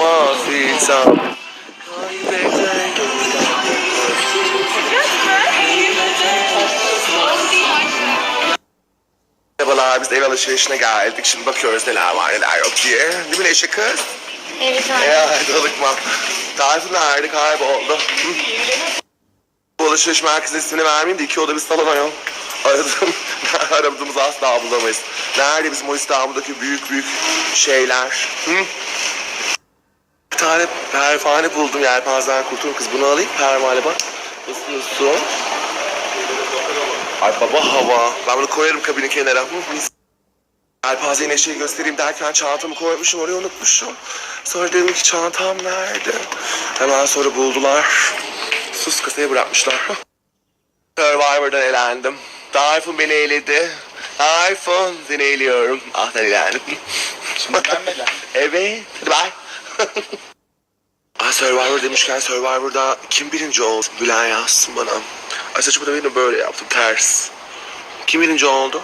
olmaz insan. Merhabalar biz ev alışverişine geldik. Şimdi bakıyoruz neler var neler yok diye. Değil mi Neşe kız? Evet E anne. hadi alıkma. Tayfun nerede kayboldu? Bu alışveriş merkezinin ismini vermeyeyim de iki oda bir salon ayol. Aradım. Aradığımızı asla bulamayız. Nerede bizim o İstanbul'daki büyük büyük şeyler? Hı? Tane pervane buldum yelpazeden kurtulun kız. Bunu alayım pervane bak. Isıyorsun. Ay baba hava. Ben bunu koyarım kabinin kenara. Mis. Yelpazeyi Neşe'ye göstereyim derken çantamı koymuşum oraya unutmuşum. Sonra dedim ki çantam nerede? Hemen sonra buldular. Sus kasaya bırakmışlar. Survivor'dan elendim. Tayfun beni eledi. Tayfun seni eliyorum. Ah ben elendim. Şimdi ben mi elendim? evet. Bye. Survivor demişken Survivor'da kim birinci oldu? Bilen yazsın bana. Ay saçımı da benim böyle yaptım ters. Kim birinci oldu?